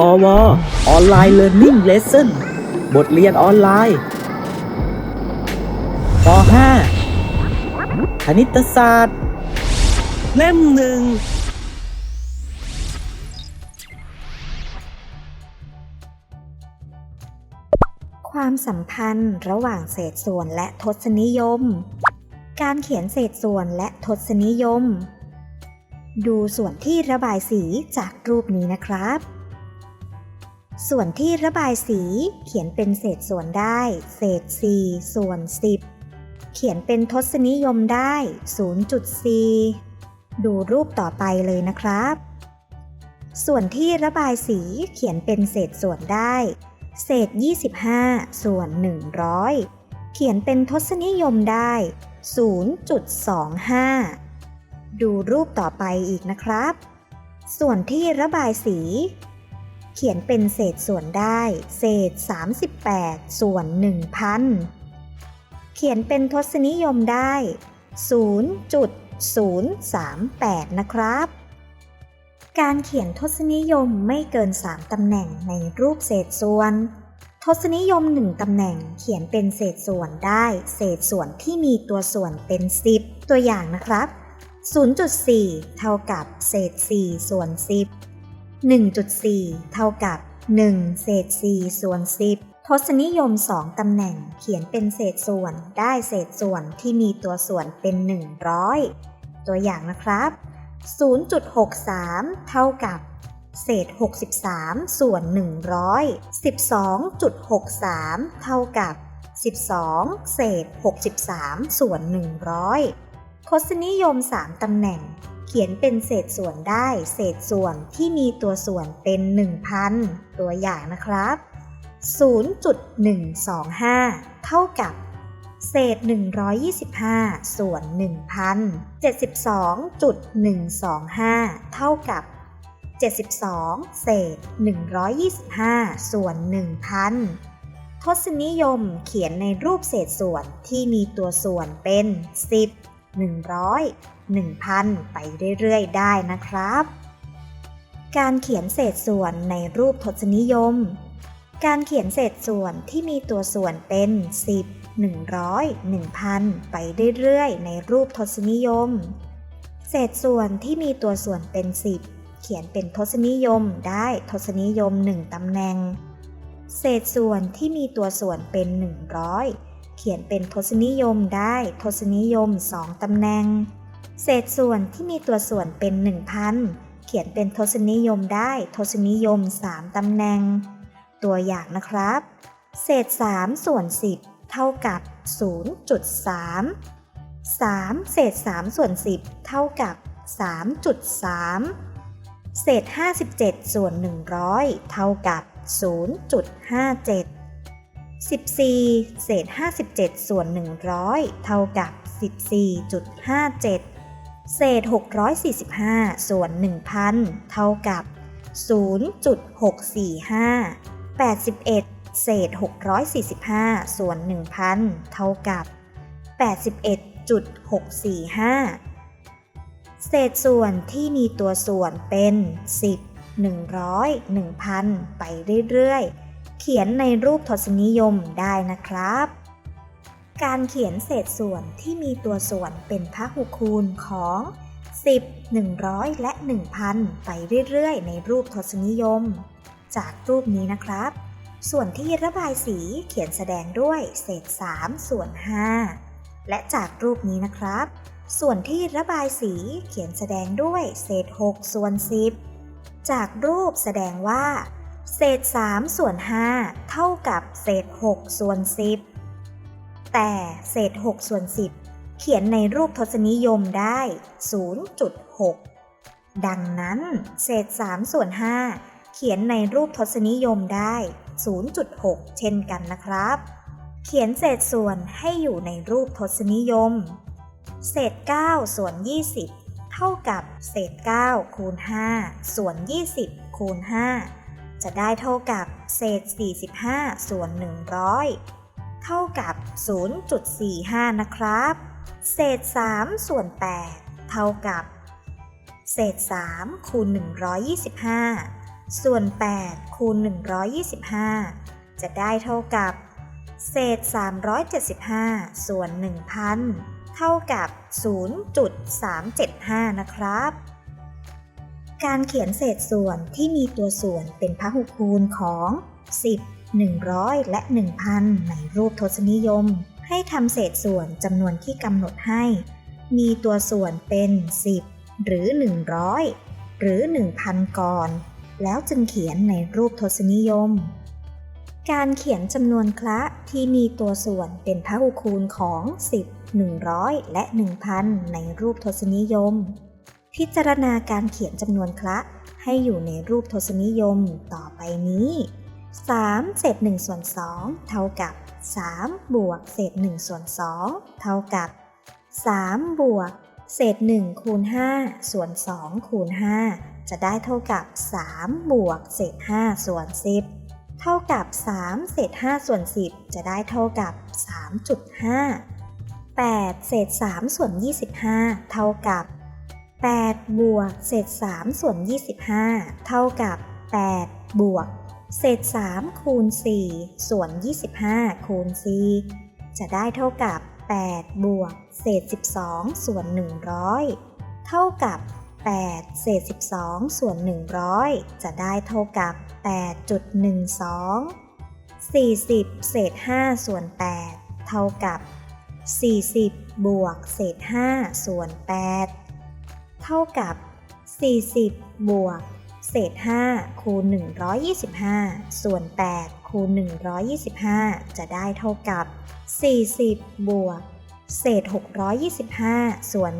พอวออนไลน์เรียนรู้เลสเซ่นบทเรียนออนไลน์ป .5 คณิตศาสตร์ เล่มหนึ่งความสัมพันธ์ระหว่างเศษส่วนและทศนิยม การเขียนเศษส่วนและทศนิยม ดูส่วนที่ระบายสีจากรูปนี้นะครับ ส่วนที่ระบายสีเขียนเป็นเศษส่วนได้ เศษ 4 ส่วน 10 เขียนเป็นทศนิยมได้ 0.4 ดูรูปต่อไปเลยนะครับ ส่วนที่ระบายสีเขียนเป็นเศษส่วนได้ เศษ 25 ส่วน 100 เขียนเป็นทศนิยมได้ 0.25 ดูรูปต่อไปอีกนะครับ ส่วนที่ระบายสี เขียนเป็นเศษส่วนได้ เศษ 38 ส่วน 1,000 เขียนเป็นทศนิยมได้ 0.038 นะครับ การเขียนทศนิยมไม่เกิน 3 ตำแหน่งในรูปเศษส่วน ทศนิยม 1 ตำแหน่งเขียนเป็นเศษส่วนได้ เศษส่วนที่มีตัวส่วนเป็น 10 ตัวอย่างนะครับ0.4 เท่ากับเศษ 4 ส่วน 10 1.4 เท่ากับ 1 เศษ 4 ส่วน 10 ทศนิยม 2 ตำแหน่งเขียนเป็นเศษส่วนได้เศษส่วนที่มีตัวส่วนเป็น 100 ตัวอย่างนะครับ 0.63 เท่ากับ เศษ 63 ส่วน 100 12.63 เท่ากับ 12 เศษ 63 ส่วน 100 ทศนิยม 3 ตำแหน่ง ขียนเป็นเศษส่วนได้ เศษส่วนที่มีตัวส่วนเป็น 1,000 ตัวอย่างนะครับ 0.125 เท่ากับ เศษ 125 ส่วน 1,000 72.125 เท่ากับ 72 เศษ 125 ส่วน 1,000ทศนิยมเขียนในรูปเศษส่วนที่มีตัวส่วนเป็น 10 100 1,000 ไปเรื่อยๆ ได้นะครับ การเขียนเศษส่วนในรูปทศนิยม การเขียนเศษส่วนที่มีตัวส่วนเป็น 10 100 1,000 ไปเรื่อยๆ ในรูปทศนิยม เศษส่วนที่มีตัวส่วนเป็น 10 เขียนเป็นทศนิยมได้ทศนิยม 1ตำแหน่ง เศษส่วนที่มีตัวส่วนเป็น 100 เขียนเป็นทศนิยมได้ทศนิยม 2ตำแหน่ง เศษส่วนที่มีตัวส่วนเป็น 1,000 เขียนเป็นทศนิยมได้ทศนิยม 3ตำแหน่ง ตัวอย่างนะครับ เศษ 3 ส่วน 10 เท่ากับ 0.3 3 เศษ 3 ส่วน 10 เท่ากับ 3.3 เศษ 57 ส่วน 100 เท่ากับ 0.57 14 เศษ 57 ส่วน 100 เท่ากับ 14.57 เศษ 645 ส่วน 1,000 เท่ากับ 0.645 81 เศษ 645 ส่วน 1,000 เท่ากับ 81.645 เศษส่วนที่มีตัวส่วนเป็น 10 100 1,000 ไปเรื่อยๆ เขียนในรูปทศนิยมได้นะครับ การเขียนเศษส่วนที่มีตัวส่วนเป็นพหุคูณของ 10 100 และ 1,000 ไปเรื่อยๆ ในรูปทศนิยม จากรูปนี้นะครับ ส่วนที่ระบายสีเขียนแสดงด้วยเศษ 3 ส่วน 5 และจากรูปนี้นะครับ ส่วนที่ระบายสีเขียนแสดงด้วยเศษ 6 ส่วน 10 จากรูปแสดงว่า เศษ 3 ส่วน 5 เท่ากับเศษ 6 ส่วน 10 แต่เศษ 6 ส่วน 10 เขียนในรูปทศนิยมได้ 0.6 ดังนั้น เศษ 3 ส่วน 5 เขียนในรูปทศนิยมได้ 0.6 เช่นกันนะครับ เขียนเศษส่วนให้อยู่ในรูปทศนิยม เศษ 9 ส่วน 20 เท่ากับเศษ 9 คูณ 5 ส่วน 20 คูณ 5 จะได้เท่ากับเศษ 45 ส่วน 100 เท่ากับ 0.45 นะครับ เศษ 3 ส่วน 8 เท่ากับ เศษ 3 คูณ 125 ส่วน 8 คูณ 125 จะได้เท่ากับ เศษ 375 ส่วน 1,000 เท่ากับ 0.375 นะครับ การเขียนเศษส่วนที่มีตัวส่วนเป็นพหุคูณของ 10 100 และ 1,000 ในรูปทศนิยม ให้ทำเศษส่วนจำนวนที่กำหนดให้ มีตัวส่วนเป็น 10 หรือ 100 หรือ 1,000 ก่อน แล้วจึงเขียนในรูปทศนิยม การเขียนจำนวนคละที่มีตัวส่วนเป็นพหุคูณของ 10 100 และ 1,000 ในรูปทศนิยม พิจารณาการเขียนจำนวนคละ ให้อยู่ในรูปทศนิยมต่อไปนี้ 3 เศษ1ส่วน2เท่ากับ 3 บวกเศษ1ส่วน2เท่ากับ 3 บวก เศษ1คูณ5ส่วน2คูณ5จะได้เท่ากับ 3 บวก เศษ5ส่วน 10 เท่ากับ 3 เศษ5ส่วน 10 จะได้เท่ากับ 3.5 8 เศษ3ส่วน 25 เท่ากับ 8 บวกเศษ 3 ส่วน 25 เท่ากับ 8 บวก เศษ 3 คูณ 4 ส่วน 25 คูณ 4 จะได้เท่ากับ 8 บวก เศษ 12 ส่วน 100 เท่ากับ 8 เศษ 12 ส่วน 100 จะได้เท่ากับ 8.12 40 เศษ 5 ส่วน 8 เท่ากับ 40 บวก เศษ 5 ส่วน 8 เท่ากับ 40 บวก เศษ 5 คูณ 125 ส่วน 8 คูณ 125 จะได้เท่ากับ 40 บวก เศษ 625 ส่วน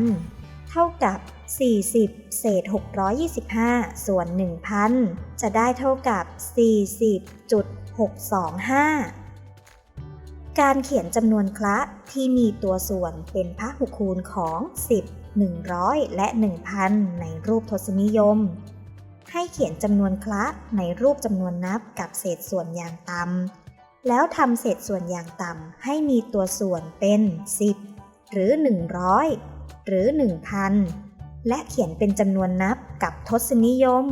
1,000 เท่ากับ 40 เศษ 625 ส่วน 1,000 จะได้เท่ากับ 40.625การเขียนจำนวนคละที่มีตัวส่วนเป็นพหุคูณของ 10 100 และ 1,000 ในรูปทศนิยม ให้เขียนจำนวนคละในรูปจำนวนนับกับเศษส่วนอย่างต่ำแล้วทำเศษส่วนอย่างต่ำให้มีตัวส่วนเป็น 10 หรือ 100 หรือ 1,000 และเขียนเป็นจำนวนนับกับทศนิยม